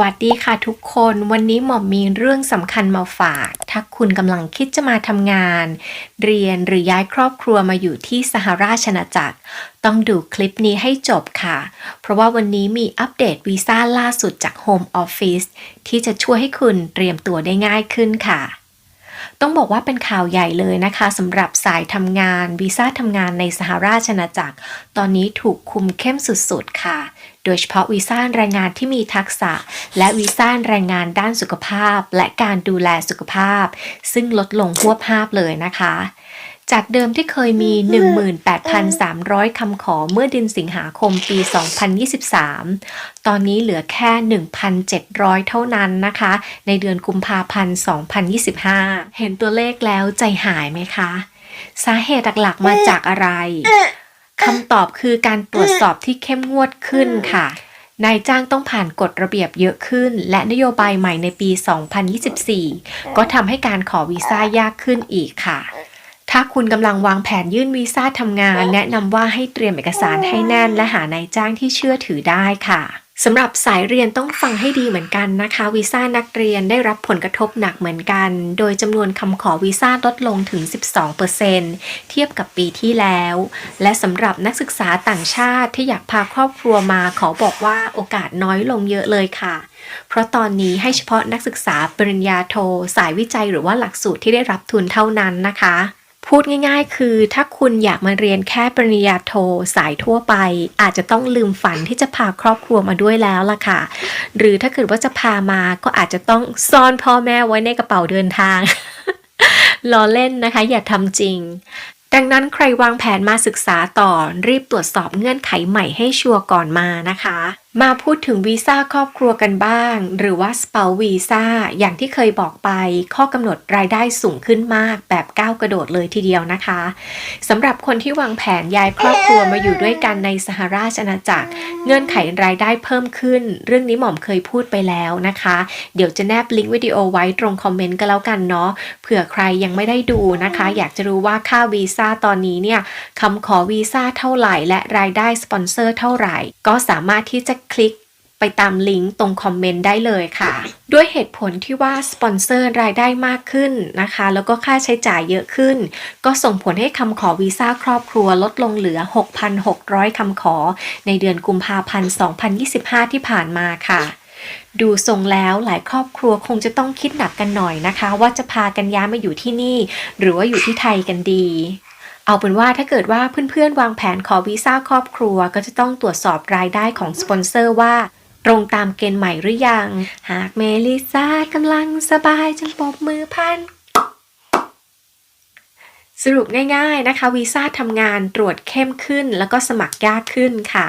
วัสดีค่ะทุกคนวันนี้หมอมมีเรื่องสำคัญมาฝาก ถ้าคุณกำลังคิดจะมาทำงาน เรียนหรือย้ายครอบครัวมาอยู่ที่สหราชอาณาจักร ต้องดูคลิปนี้ให้จบค่ะ เพราะว่าวันนี้มีอัปเดตวีซ่าล่าสุดจาก Home Office ที่จะช่วยให้คุณเตรียมตัวได้ง่ายขึ้นค่ะ ต้องบอกว่าเป็นข่าวใหญ่เลยนะคะสำหรับสายทำงานวีซ่าทำงานในสหราชอาณาจักร ตอนนี้ถูกคุมเข้มสุดๆค่ะ โดยเฉพาะวีซ่าแรงงานที่มีทักษะ และวีซ่าแรงงานด้านสุขภาพ และการดูแลสุขภาพ ซึ่งลดลงหัวบภาพเลยนะคะ จากเดิมที่เคยมี 18,300 คำขอเมื่อเดือนสิงหาคมปี 2023 ตอนนี้เหลือแค่ 1,700 เท่านั้นนะคะ ในเดือนกุมภาพันธ์ 2025 เห็นตัวเลขแล้วใจหายไหมคะ สาเหตุหลักๆมาจากอะไร คำตอบคือการตรวจสอบที่เข้มงวดขึ้นค่ะนายจ้างต้องผ่านกฎระเบียบเยอะขึ้น และนโยบายใหม่ในปี 2024 ก็ทำให้การขอวีซ่ายากขึ้นอีกค่ะ ถ้าคุณกำลังวางแผนยื่นวีซ่าทำงาน แนะนำว่าให้เตรียมเอกสารให้แน่น และหานายจ้างที่เชื่อถือได้ค่ะสำหรับสายเรียนต้องฟังให้ดีเหมือนกันนะคะ วีซ่านักเรียนได้รับผลกระทบหนักเหมือนกัน โดยจำนวนคำขอวีซ่าลดลงถึง 12%เทียบกับปีที่แล้ว และสำหรับนักศึกษาต่างชาติที่อยากพาครอบครัวมาขอบอกว่าโอกาสน้อยลงเยอะเลยค่ะ เพราะตอนนี้ให้เฉพาะนักศึกษาปริญญาโท สายวิจัยหรือว่าหลักสูตรที่ได้รับทุนเท่านั้นนะคะ พูดง่ายๆ คือถ้าคุณอยากมาเรียนแค่ปริญญาโทสายทั่วไป อาจจะต้องลืมฝันที่จะพาครอบครัวมาด้วยแล้วล่ะค่ะ หรือถ้าเกิดว่าจะพามาก็อาจจะต้องซ่อนพ่อแม่ไว้ในกระเป๋าเดินทางล้อเล่นนะคะ อย่าทำจริง ดังนั้นใครวางแผนมาศึกษาต่อรีบตรวจสอบเงื่อนไขใหม่ให้ชัวร์ก่อนมานะคะ มาพูดถึงวีซ่าครอบครัวกันบ้าง หรือว่าสเปาวีซ่าอย่างที่เคยบอกไป ข้อกำหนดรายได้สูงขึ้นมากแบบก้าวกระโดดเลยทีเดียวนะคะสำหรับคนที่วางแผนย้ายครอบครัวมาอยู่ด้วยกันในสหราชอาณาจักร เงื่อนไขรายได้เพิ่มขึ้น เรื่องนี้หม่อมเคยพูดไปแล้วนะคะ เดี๋ยวจะแนบลิงก์วิดีโอไว้ตรงคอมเมนต์ก็แล้วกันเนาะเผื่อใครยังไม่ได้ดูนะคะ อยากจะรู้ว่าค่าวีซ่าตอนนี้เนี่ยคำขอวีซ่าเท่าไหร่และรายได้สปอนเซอร์เท่าไหร่ ก็สามารถที่จะคลิกไปตามลิงก์ตรงคอมเมนต์ได้เลยค่ะ ด้วยเหตุผลที่ว่าสปอนเซอร์รายได้มากขึ้นนะคะ แล้วก็ค่าใช้จ่ายเยอะขึ้น ก็ส่งผลให้คำขอวีซ่าครอบครัวลดลงเหลือ 6,600 คำขอ ในเดือนกุมภาพันธ์ 2025 ที่ผ่านมาค่ะดูทรงแล้วหลายครอบครัวคงจะต้องคิดหนักกันหน่อยนะคะ ว่าจะพากันย้ายมาอยู่ที่นี่ หรือว่าอยู่ที่ไทยกันดี เอาเป็นว่าถ้าเกิดว่าเพื่อนๆ วางแผนขอวีซ่าครอบครัว ก็จะต้องตรวจสอบรายได้ของสปอนเซอร์ว่าตรงตามเกณฑ์ใหม่หรือยัง หากเมลิซากำลังสบายจงปบมือพัน สรุปง่ายๆนะคะวีซ่าทำงานตรวจเข้มขึ้นแล้วก็สมัครยากขึ้นค่ะ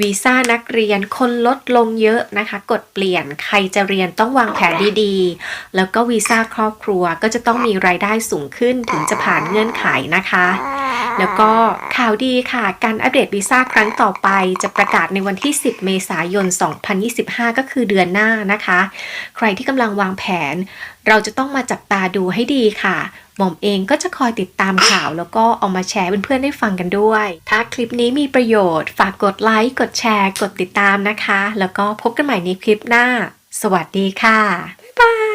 วีซ่านักเรียนคนลดลงเยอะนะคะ กดเปลี่ยนใครจะเรียนต้องวางแผนดีๆ แล้วก็วีซ่าครอบครัวก็จะต้องมีรายได้สูงขึ้นถึงจะผ่านเงื่อนไขนะคะ แล้วก็ข่าวดีค่ะ การอัปเดตวีซ่าครั้งต่อไป จะประกาศในวันที่ 10 เมษายน 2025 ก็คือเดือนหน้านะคะ ใครที่กำลังวางแผน เราจะต้องมาจับตาดูให้ดีค่ะหม่อมเองก็จะคอยติดตามข่าวแล้วก็เอามาแชร์เพื่อนๆได้ฟังกันด้วย ถ้าคลิปนี้มีประโยชน์ ฝากกดไลค์ กดแชร์ กดติดตามนะคะ แล้วก็พบกันใหม่ในคลิปหน้า สวัสดีค่ะ บ๊ายบาย